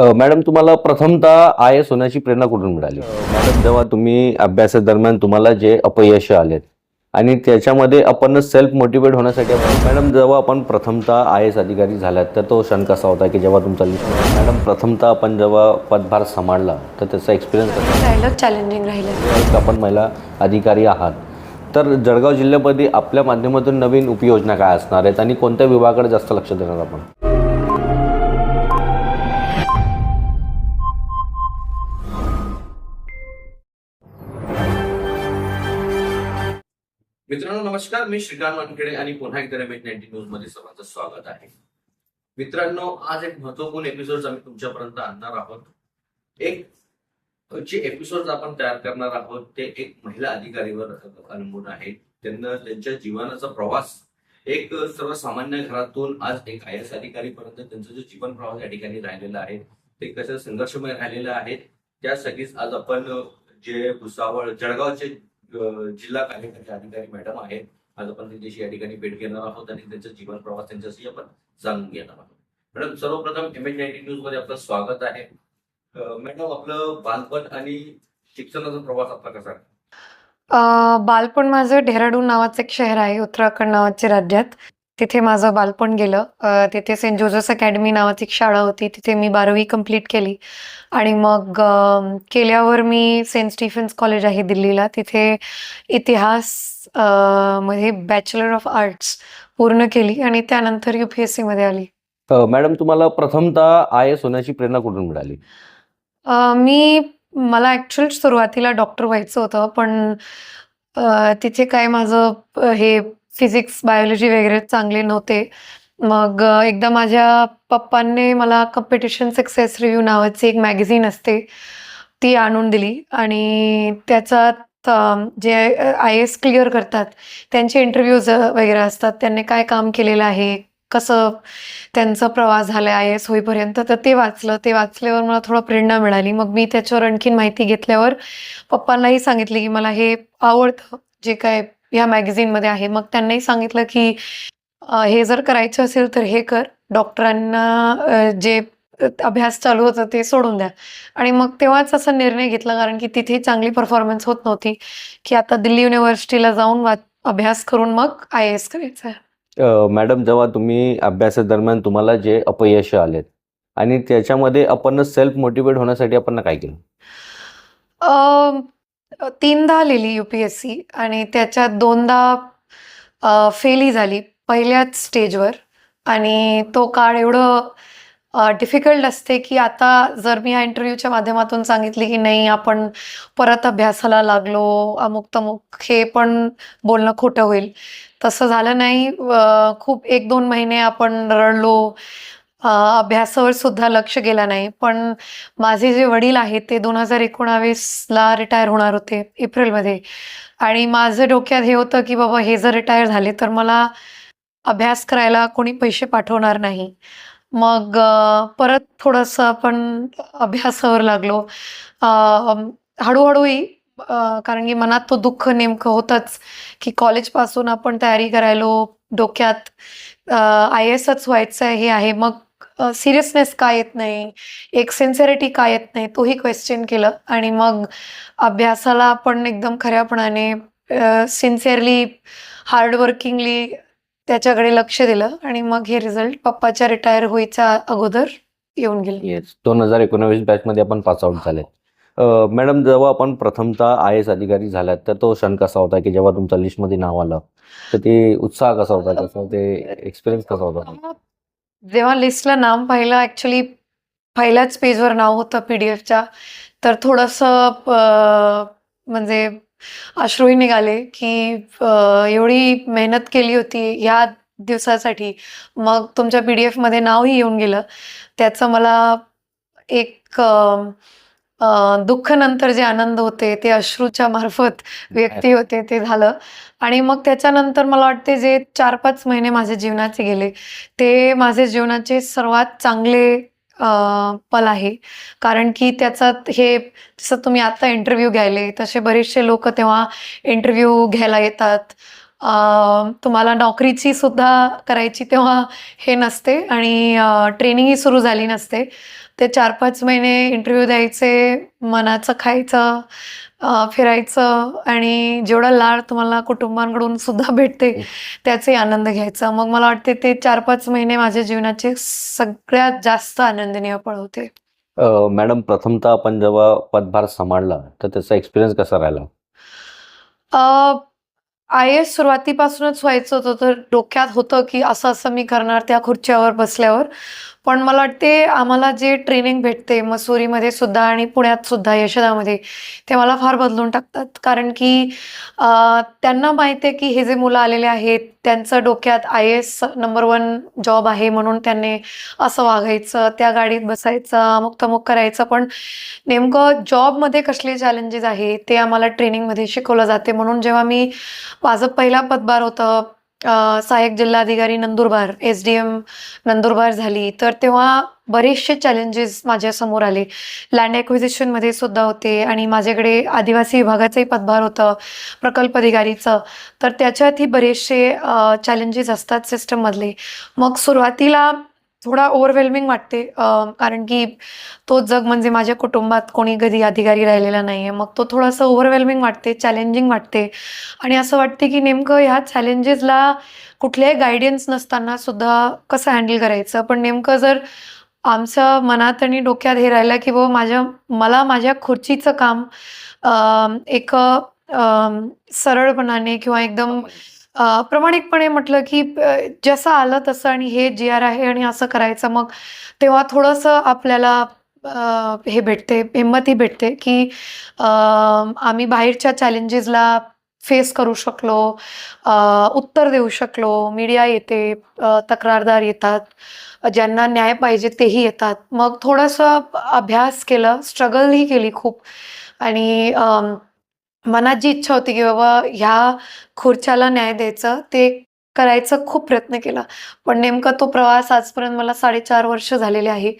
Madam तुम्हाला प्रथमतः I S होण्याची प्रेरणा कुठून मिळाली? मॅडम जेव्हा तुम्ही अभ्यासादरम्यान तुम्हाला जे अपयश आलेत आणि त्याच्यामध्ये आपण सेल्फ मोटिवेट होण्यासाठी आपण- मॅडम जेव्हा आपण प्रथमतः आय एस अधिकारी झालात तर तो क्षण कसा होता की जेव्हा तुमचा मॅडम प्रथमतः आपण जेव्हा पदभार सांभाळला तर त्याचा एक्सपिरियन्स कसा? राहिलं चॅलेंजिंग राहिलं. आपण महिला अधिकारी आहात. तर जळगाव जिल्ह्यामध्ये आपल्या माध्यमातून नवीन उपयोजना काय असणार आहेत आणि कोणत्या विभागाकडे जास्त लक्ष देणार आपण? मित्रांनो नमस्कार. मी श्रीकांत वानखेडे आणि पुन्हा एकदा रमेश नाईन्टी न्यूजमध्ये सर्वांचं स्वागत आहे. मित्रांनो आज एक महत्त्वपूर्ण एपिसोड आम्ही तुमच्यापर्यंत आणणार आहोत. एक जे एपिसोड आपण तयार करणार आहोत ते एक महिला अधिकारीवर अवलंबून आहे त्यांना त्यांच्या जीवनाचा प्रवास एक सर्वसामान्य घरातून आज एक आय एस अधिकारी पर्यंत त्यांचा जो जीवन प्रवास या ठिकाणी राहिलेला आहे ते कसं संघर्षमय राहिलेलं आहे त्यासाठीच आज आपण जे भुसावळ जळगावचे जिल्हा कार्यकारी अधिकारी मॅडम आहेत. आज आपण त्यांच्याशी या ठिकाणी भेट घेणार आहोत आणि त्यांचा जीवन प्रवास त्यांच्याशी आपण जाणून घेणार आहोत. मॅडम सर्वप्रथम एम एन नाईन्टी न्यूजमध्ये आपलं स्वागत आहे. मॅडम आपलं बालपण आणि शिक्षणाचा प्रवास आपला कसा बालपण माझं डेहराडून नावाचं एक शहर आहे उत्तराखंड नावाच्या राज्यात. तिथे माझं बालपण गेलं. तिथे सेंट जोसेफ अकॅडमी नावाची एक शाळा होती. तिथे मी बारावी कंप्लीट केली. आणि मग केल्यावर मी सेंट स्टीफन्स कॉलेज आहे दिल्लीला. तिथे इतिहासमध्ये बॅचलर ऑफ आर्ट्स पूर्ण केली आणि त्यानंतर यू पी एस सीमध्ये आली. मॅडम तुम्हाला प्रथमतः आय एस होण्याची प्रेरणा कुठून मिळाली? मी मला ॲक्च्युअल सुरुवातीला डॉक्टर व्हायचं होतं पण तिथे काय माझं हे फिजिक्स बायोलॉजी वगैरे चांगले नव्हते. मग एकदा माझ्या पप्पांनी मला कॉम्पिटिशन सक्सेस रिव्ह्यू नावाची एक मॅगझिन असते ती आणून दिली. आणि त्याच्यात जे आय एस क्लिअर करतात त्यांचे इंटरव्ह्यूज वगैरे असतात. त्यांनी काय काम केलेलं आहे कसं त्यांचा प्रवास झाला आय एस होईपर्यंत तर ते वाचलं. ते वाचल्यावर मला थोडं प्रेरणा मिळाली. मग मी त्याच्यावर आणखीन माहिती घेतल्यावर पप्पांनाही सांगितले की मला हे आवडतं जे काय ह्या मॅगझिनमध्ये आहे मग त्यांनाही सांगितलं की हे जर करायचं असेल तर हे कर. डॉक्टरांना जे अभ्यास चालू होतं ते सोडून द्या. आणि मग तेव्हाच असा निर्णय घेतला कारण की तिथे चांगली परफॉर्मन्स होत नव्हती की आता दिल्ली युनिव्हर्सिटीला जाऊन अभ्यास करून मग आय एस करायचं आहे. मॅडम जेव्हा तुम्ही अभ्यासादरम्यान तुम्हाला जे अपयश आलेत आणि त्याच्यामध्ये आपण सेल्फ मोटिवेट होण्यासाठी आपण काय केलं? अ, तीनदा लिहिली यू पी एस सी आणि त्याच्यात दोनदा फेली झाली पहिल्याच स्टेजवर. आणि तो काळ एवढं डिफिकल्ट असते की आता जर मी या इंटरव्ह्यूच्या माध्यमातून सांगितले की नाही आपण परत अभ्यासाला लागलो अमुक तमुक हे पण बोलणं खोटं होईल. तसं झालं नाही. खूप एक दोन महिने आपण रडलो अभ्यासावर सुद्धा लक्ष गेला नाही. पण माझे जे वडील आहेत ते दोन हजार एकोणावीसला रिटायर होणार होते एप्रिलमध्ये. आणि माझं डोक्यात हे होतं की बाबा हे जर रिटायर झाले तर मला अभ्यास करायला कोणी पैसे पाठवणार नाही. मग परत थोडंसं आपण अभ्यासावर लागलो. हळूहळूही कारण की मनात तो दुःख नेमकं होतंच की कॉलेजपासून आपण तयारी करायलो डोक्यात आय एसच व्हायचं आहे हे आहे. मग सिरियसनेस का येत नाही? एक सिन्सिअरिटी का येत नाही? तोही क्वेश्चन केलं. आणि मग अभ्यासाला आपण एकदम खऱ्यापणाने सिन्सिअरली हार्डवर्किंगली त्याच्याकडे लक्ष दिलं. आणि मग हे रिझल्ट पप्पाच्या रिटायर व्हायच्या अगोदर येऊन गेले. येस दोन हजार एकोणावीस बॅचमध्ये आपण पास आउट झाले मॅडम जेव्हा आपण प्रथमतः आय एस अधिकारी झालात तर तो क्षण कसा होता? की जेव्हा तुमच्या लिस्टमध्ये नाव आलं तर ते उत्साह कसा होता? कसं ते एक्सपिरियन्स कसा होता? जेव्हा लिस्टला नाव पाहिलं ॲक्च्युली पहिल्याच पेजवर नाव होतं पी डी एफच्या तर थोडंसं म्हणजे अश्रूही निघाले की एवढी मेहनत केली होती ह्या दिवसासाठी मग तुमच्या पी डी एफमध्ये नावही येऊन गेलं. त्याचं मला एक दुःख नंतर जे आनंद होते ते अश्रूच्या मार्फत व्यक्ती होते ते झालं. आणि मग त्याच्यानंतर मला वाटते जे चार पाच महिने माझ्या जीवनाचे गेले ते माझे जीवनाचे सर्वात चांगले पल आहे. कारण की त्याच्यात हे जसं तुम्ही आता इंटरव्ह्यू घ्यायले तसे बरेचसे लोक तेव्हा इंटरव्ह्यू घ्यायला येतात. तुम्हाला नोकरीची सुद्धा करायची तेव्हा हे नसते आणि ट्रेनिंगही सुरू झाली नसते. ते चार पाच महिने इंटरव्ह्यू द्यायचे मनाचं खायचं फिरायचं आणि जेवढा लाड तुम्हाला कुटुंबांकडून सुद्धा भेटते त्याचे आनंद घ्यायचा. मग मला वाटते ते चार पाच महिने माझ्या जीवनाचे सगळ्यात जास्त आनंदनीय पळ होते. मॅडम प्रथमतः आपण जेव्हा पदभार सांभाळला तर त्याचा एक्सपिरियन्स कसा राहिला? आय एस सुरुवातीपासूनच व्हायचं होतं तर डोक्यात होतं की असं असं मी करणार त्या खुर्च्यावर बसल्यावर. पण मला वाटते आम्हाला जे ट्रेनिंग भेटते मसुरीमध्ये सुद्धा आणि पुण्यात सुद्धा यशदामध्ये ते मला फार बदलून टाकतात. कारण की त्यांना माहिती आहे की हे जे मुलं आलेले आहेत त्यांचं डोक्यात I S number one job आहे म्हणून त्यांनी असं वागायचं त्या गाडीत बसायचं अमुक तमुक करायचं. पण नेमकं जॉबमध्ये कसले चॅलेंजेस आहे ते आम्हाला ट्रेनिंगमध्ये शिकवलं जाते. म्हणून जेव्हा मी माझं पहिला पदभार होतं सहाय्यक जिल्हाधिकारी Nandurbar S D M Nandurbar झाली. तर तेव्हा बरेचसे चॅलेंजेस माझ्यासमोर आले. लँड ॲक्विजिशनमध्ये सुद्धा होते आणि माझ्याकडे आदिवासी विभागाचंही पदभार होतं प्रकल्प अधिकारीचं. तर त्याच्यातही बरेचसे चॅलेंजेस असतात सिस्टममधले मग सुरुवातीला थोडा ओव्हरवेल्मिंग वाटते. कारण की तो जग म्हणजे माझ्या कुटुंबात कोणी कधी अधिकारी राहिलेला नाही आहे मग तो थोडासा ओव्हरवेल्मिंग वाटते चॅलेंजिंग वाटते. आणि असं वाटते की नेमकं ह्या चॅलेंजेसला कुठल्याही गायडन्स नसताना सुद्धा कसं हँडल करायचं? पण नेमकं जर आमच्या मनात आणि डोक्यात हे राहिलं की बाबा माझ्या मला माझ्या खुर्चीचं काम एक सरळपणाने किंवा एकदम प्रामाणिकपणे म्हटलं की जसं आलं तसं आणि हे जी आर आहे आणि असं करायचं मग तेव्हा थोडंसं आपल्याला हे भेटते हिंमतही भेटते की आम्ही बाहेरच्या चॅलेंजेसला फेस करू शकलो उत्तर देऊ शकलो मीडिया येते तक्रारदार येतात ज्यांना न्याय पाहिजे तेही येतात. मग थोडंसं अभ्यास केलं स्ट्रगलही केली खूप. आणि मनात जी इच्छा होती की बाबा ह्या खुर्च्याला न्याय द्यायचं ते करायचा खूप प्रयत्न केला. पण नेमका तो प्रवास आजपर्यंत मला साडेचार वर्ष झालेले आहे.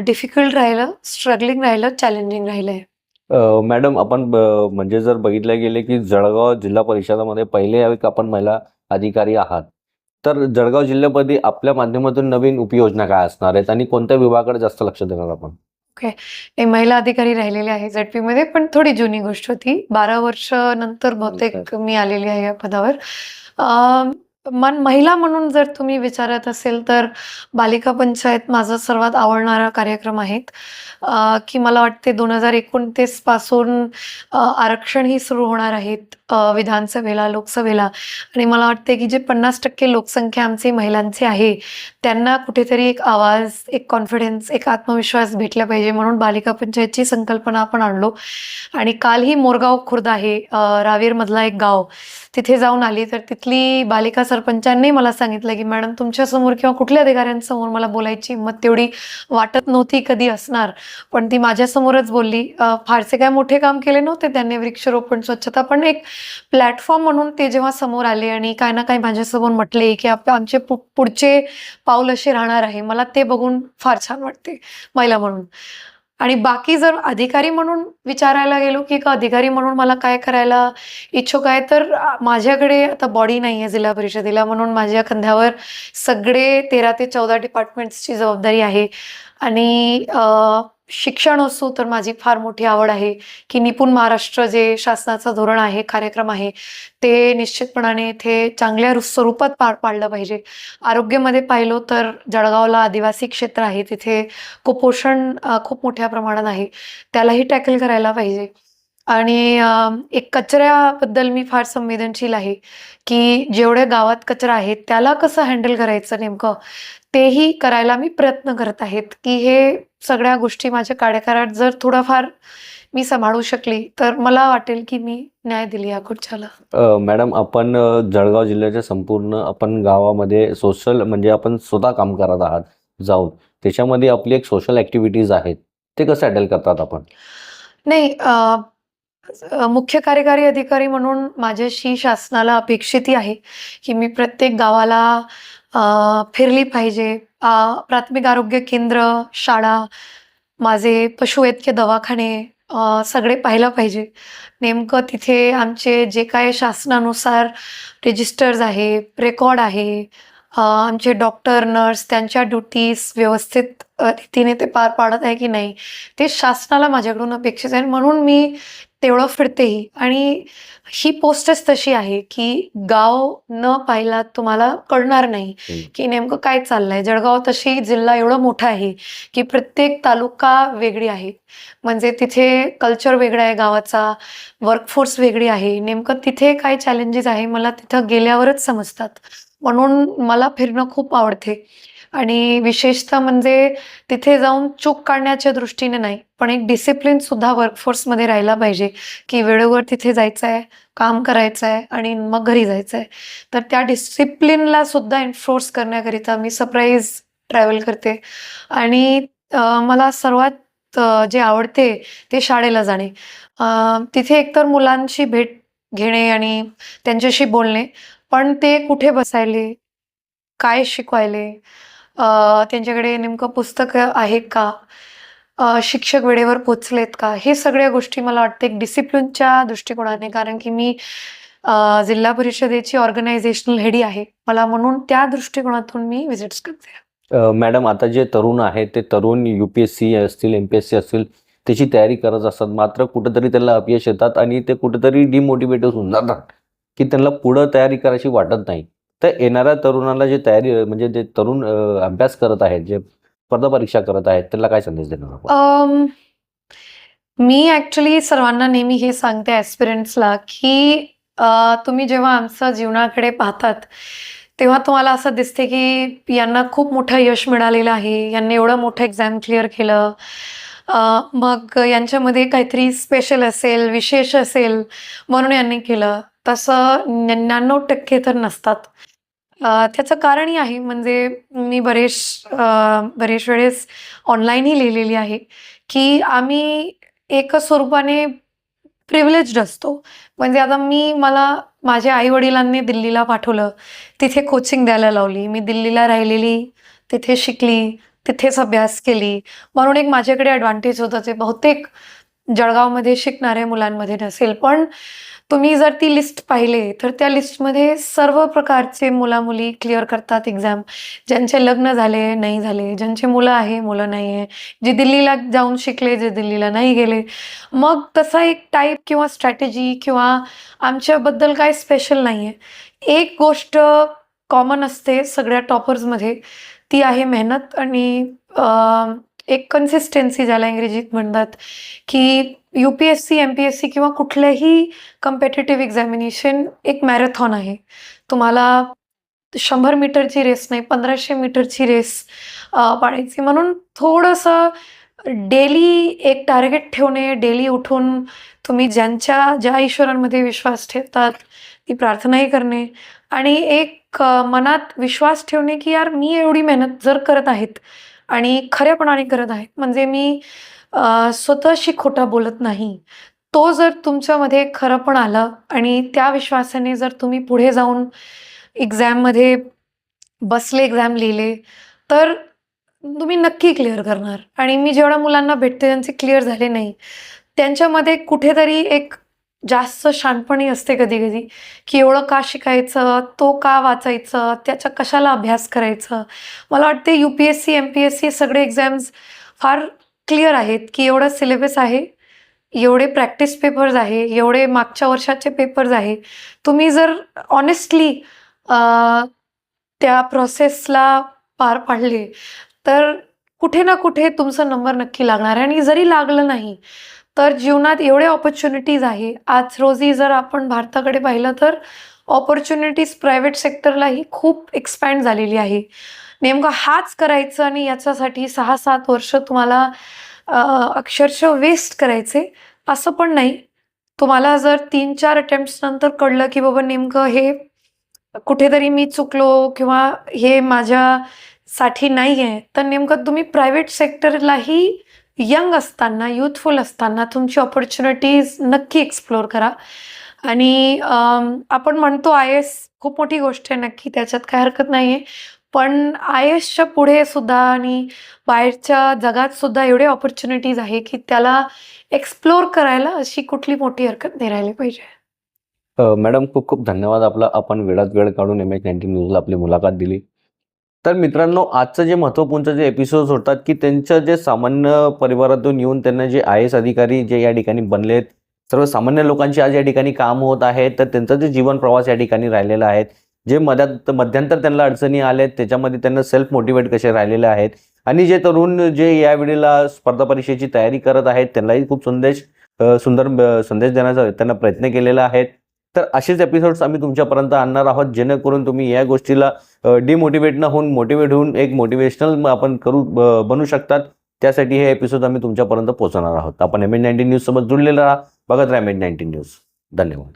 डिफिकल्ट राहिलं स्ट्रगलिंग राहिलं चॅलेंजिंग राहिलं आहे मॅडम आपण ब- म्हणजे जर बघितलं गेले की जळगाव जिल्हा परिषदामध्ये पहिले एक आपण महिला अधिकारी आहात. तर जळगाव जिल्ह्यामध्ये आपल्या माध्यमातून नवीन उपयोजना काय असणार आहेत? आणि कोणत्या विभागाकडे जास्त लक्ष देणार आपण? हे महिला अधिकारी राहिलेले आहे झेडमध्ये पण थोडी जुनी गोष्ट होती. बारा वर्ष नंतर बहुतेक मी आलेली आहे या पदावर. मन महिला म्हणून जर तुम्ही विचारत असेल तर बालिका पंचायत माझा सर्वात आवडणारा कार्यक्रम आहे अं, की मला वाटते दोन हजार एकोणतीसपासून आरक्षणही सुरू होणार आहेत. विधानसभेला लोकसभेला. आणि मला वाटते की जे पन्नास टक्के लोकसंख्या आमची महिलांची आहे त्यांना कुठेतरी एक आवाज एक कॉन्फिडन्स एक आत्मविश्वास भेटला पाहिजे म्हणून बालिका पंचायतची संकल्पना आपण आणलो. आणि कालही मोरगाव खुर्द आहे रावेरमधला एक गाव. तिथे जाऊन आली तर तिथली बालिका सरपंचांनी मला सांगितलं की मॅडम तुमच्यासमोर किंवा कुठल्या अधिकाऱ्यांसमोर मला बोलायची हिंमत तेवढी वाटत नव्हती कधी असणार. पण ती माझ्यासमोरच बोलली. फारसे काय मोठे काम केले नव्हते त्यांनी वृक्षारोपण स्वच्छता पण एक प्लॅटफॉर्म म्हणून ते जेव्हा समोर आले आणि काय ना काय माझ्यासमोर म्हटले की आप आमचे पु पुढचे पाऊल असे राहणार आहे मला ते बघून फार छान वाटते महिला म्हणून. आणि बाकी जर अधिकारी म्हणून विचारायला गेलो की का अधिकारी म्हणून मला काय करायला इच्छुक आहे तर माझ्याकडे आता बॉडी नाही आहे जिल्हा परिषदेला म्हणून माझ्या खांद्यावर सगळे तेरा ते चौदा डिपार्टमेंट्सची जबाबदारी आहे. आणि शिक्षण असो तर माझी फार मोठी आवड आहे की निपुण महाराष्ट्र जे शासनाचं धोरण आहे कार्यक्रम आहे ते निश्चितपणाने इथे चांगल्या स्वरूपात पार पाडलं पाहिजे. आरोग्यामध्ये पाहिलो तर जळगावला आदिवासी क्षेत्र आहे तिथे कुपोषण खूप मोठ्या प्रमाणात आहे. त्यालाही टॅकल करायला पाहिजे. आणि एक कचऱ्याबद्दल मी फार संवेदनशील आहे की जेवढ्या गावात कचरा आहे त्याला कसं हँडल करायचं नेमकं? तेही करायला मी प्रयत्न करत आहेत की हे सगळ्या गोष्टी माझ्या कार्यकाळात जर थोडाफार मी सांभाळू शकली तर मला वाटेल की मी न्याय दिली या खुर्च्याला. अ, मॅडम आपण जळगाव जिल्ह्याच्या संपूर्ण आपण गावामध्ये सोशल म्हणजे आपण स्वतः काम करत आहात जाऊन. त्याच्यामध्ये आपली एक सोशल ॲक्टिव्हिटीज आहेत ते कसं हँडल करतात आपण? नाही मुख्य कार्यकारी अधिकारी म्हणून माझ्याशी शासनाला अपेक्षितही आहे की मी प्रत्येक गावाला फिरली पाहिजे. प्राथमिक आरोग्य केंद्र शाळा माझे पशुवैद्यकीय दवाखाने सगळे पाहिलं पाहिजे. नेमकं तिथे आमचे जे काय शासनानुसार रजिस्टर्स आहे रेकॉर्ड आहे आमचे डॉक्टर नर्स त्यांच्या ड्युटीज व्यवस्थित रीतीने ते पार पाडत आहे की नाही ते शासनाला माझ्याकडून अपेक्षित आहे. म्हणून मी तेवढं फिरतेही आणि ही पोस्टच तशी आहे की गाव न पाहिला तुम्हाला कळणार नाही. की नेमकं काय चाललंय. जळगाव तशी जिल्हा एवढा मोठा आहे की प्रत्येक तालुका वेगळी आहे. म्हणजे तिथे कल्चर वेगळा आहे गावाचा वर्कफोर्स वेगळी आहे. नेमकं तिथे काय चॅलेंजेस आहे मला तिथं गेल्यावरच समजतात. म्हणून मला फिरणं खूप आवडते. आणि विशेषतः म्हणजे तिथे जाऊन चूक काढण्याच्या दृष्टीने नाही पण एक डिसिप्लिन सुद्धा वर्कफोर्समध्ये राहिला पाहिजे की वेळेवर तिथे जायचं आहे काम करायचं आहे आणि मग घरी जायचं आहे तर त्या डिसिप्लिनला सुद्धा एन्फोर्स करण्याकरिता मी सरप्राईज ट्रॅव्हल करते. आणि मला सर्वात जे आवडते ते शाळेला जाणे. तिथे एकतर मुलांशी भेट घेणे आणि त्यांच्याशी बोलणे पण ते कुठे बसायले काय शिकवायले त्यांच्याकडे नेमकं पुस्तकं आहे का? शिक्षक वेळेवर पोचलेत का? हे सगळ्या गोष्टी मला वाटतं एक डिसिप्लिनच्या दृष्टिकोनाने कारण की मी जिल्हा परिषदेची ऑर्गनायझेशनल हेडी आहे. मला म्हणून त्या दृष्टिकोनातून मी विजिट्स करते. मॅडम आता जे तरुण आहेत ते तरुण यू पी एस सी असतील एम पी एस सी असतील त्याची तयारी करत असतात. मात्र कुठेतरी त्यांना अपयश येतात आणि ते कुठेतरी डिमोटिवेट होऊन जातात. की त्यांना पुढं तयारी करायची वाटत नाही. तर येणाऱ्या तरुणाला जे तयारी म्हणजे जे तरुण अभ्यास करत आहेत जे स्पर्धा परीक्षा करत आहेत त्यांना काय संदेश देणार मी ॲक्च्युली सर्वांना नेहमी हे सांगते ॲस्पिरंट्सला की तुम्ही जेव्हा आमचं जीवनाकडे पाहतात तेव्हा तुम्हाला असं दिसते की यांना खूप मोठं यश मिळालेलं आहे. यांनी एवढं मोठं एक्झाम क्लिअर केलं. मग यांच्यामध्ये काहीतरी स्पेशल असेल विशेष असेल म्हणून यांनी केलं. तसं निन्याण्णव टक्के तर नसतात. त्याचं कारणही आहे म्हणजे मी बरेच बरेच वेळेस ऑनलाईनही लिहिलेली आहे की आम्ही एकच स्वरूपाने प्रिव्हिलेज्ड असतो. म्हणजे आता मी मला माझ्या आईवडिलांनी दिल्लीला पाठवलं तिथे कोचिंग द्यायला लावली मी दिल्लीला राहिलेली तिथे शिकली तिथेच अभ्यास केली. म्हणून एक माझ्याकडे ॲडव्हान्टेज होतं ते बहुतेक जळगावमध्ये शिकणाऱ्या मुलांमध्ये नसेल. पण तुम्ही जर ती लिस्ट पाहिले तर त्या लिस्टमध्ये सर्व प्रकारचे मुलामुली क्लिअर करतात एक्झाम ज्यांचे लग्न झाले नाही झाले ज्यांचे मुलं आहे मुलं नाही आहे जे दिल्लीला जाऊन शिकले जे दिल्लीला नाही गेले. मग तसा एक टाईप किंवा स्ट्रॅटेजी किंवा आमच्याबद्दल काय स्पेशल नाही आहे एक गोष्ट कॉमन असते सगळ्या टॉपर्समध्ये ती आहे मेहनत आणि एक कन्सिस्टन्सी ज्याला इंग्रजीत म्हणतात की U P S C M P S C किंवा कुठल्याही कम्पेटेटिव्ह एक्झामिनेशन एक मॅरेथॉन आहे. तुम्हाला शंभर मीटरची रेस नाही पंधराशे मीटरची रेस पाडायची म्हणून थोडंसं डेली एक टार्गेट ठेवणे डेली उठून तुम्ही ज्यांच्या ज्या ईश्वरांमध्ये विश्वास ठेवतात ती प्रार्थनाही करणे. आणि एक मनात विश्वास ठेवणे की यार मी एवढी मेहनत जर करत आहेत आणि खऱ्यापणाने करत आहेत. म्हणजे मी स्वतःशी खोटा बोलत नाही. तो जर तुमच्यामध्ये खरं पण आलं आणि त्या विश्वासाने जर तुम्ही पुढे जाऊन एक्झाममध्ये बसले एक्झाम लिहिले तर तुम्ही नक्की क्लिअर करणार. आणि मी जेवढ्या मुलांना भेटते त्यांचे क्लिअर झाले नाही त्यांच्यामध्ये कुठेतरी एक जास्त शानपणी असते कधी कधी की एवढं का शिकायचं तो का वाचायचं त्याचा कशाला अभ्यास करायचं? मला वाटते U P S C M P S C सगळे एक्झाम्स फार क्लिअर आहेत की एवढं सिलेबस आहे एवढे प्रॅक्टिस पेपर्स आहे एवढे मागच्या वर्षाचे पेपर्स आहे. तुम्ही जर ऑनेस्टली त्या प्रोसेसला पार पाडले तर कुठे ना कुठे तुमचा नंबर नक्की लागणार आहे. आणि जरी लागलं नाही तर जीवनात एवढे ऑपॉर्च्युनिटीज आहे. आज रोजी जर आपण भारताकडे पाहिलं तर ऑपॉर्च्युनिटीज प्रायव्हेट सेक्टरलाही खूप एक्सपॅन्ड झालेली आहे. नेमकं हाच करायचं आणि याच्यासाठी सहा सात वर्ष तुम्हाला अक्षरशः वेस्ट करायचे असं पण नाही. तुम्हाला जर तीन चार अटेम्प्ट्सनंतर कळलं की बाबा नेमकं हे कुठेतरी मी चुकलो किंवा हे माझ्यासाठी नाही आहे तर नेमकं तुम्ही प्रायव्हेट सेक्टरलाही यंग असताना युथफुल असताना तुमची ऑपॉर्च्युनिटीज नक्की एक्सप्लोअर करा. आणि आपण म्हणतो आय एस खूप मोठी गोष्ट आहे नक्की त्याच्यात काय हरकत नाही आहे पण आय एसच्या पुढे सुद्धा आणि बाहेरच्या जगात सुद्धा एवढे ऑपॉर्च्युनिटीज आहे की त्याला एक्सप्लोर करायला अशी कुठली मोठी हरकत नाही राहिली पाहिजे. मॅडम खूप खूप धन्यवाद आपला. आपण वेळात वेळ काढून एम एच नाईन्टीन न्यूजला आपली मुलाखत दिली. तर मित्रांनो आजचं जे महत्त्वपूर्ण जे एपिसोड्स होतात की त्यांच्या जे सामान्य परिवारातून येऊन त्यांना जे आय एस अधिकारी जे या ठिकाणी बनलेत सर्वसामान्य लोकांची आज या ठिकाणी काम होत आहे तर त्यांचा जे जीवन प्रवास या ठिकाणी राहिलेला आहे जे मध्यात मध्यंतर त्यांना अडचणी आल्यात त्याच्यामध्ये त्यांना सेल्फ मोटिवेट कसे राहिलेले आहेत आणि जे तरुण जे यावेळेला स्पर्धा परीक्षेची तयारी करत आहेत त्यांनाही खूप संदेश सुंदर संदेश देण्याचा त्यांना प्रयत्न केलेला आहे. तर असेच एपिसोड्स आम्ही तुमच्यापर्यंत आणणार आहोत जेणेकरून तुम्ही या गोष्टीला डिमोटिवेट न होऊन मोटिवेट होऊन एक मोटिवेशनल आपण करू बनू शकतात. त्यासाठी हे एपिसोड आम्ही तुमच्यापर्यंत पोहोचवणार आहोत. आपण एम एड नाईन्टीन न्यूज सोबत जुळलेला राहा. बघत राहा एम एच नाईन्टीन न्यूज धन्यवाद.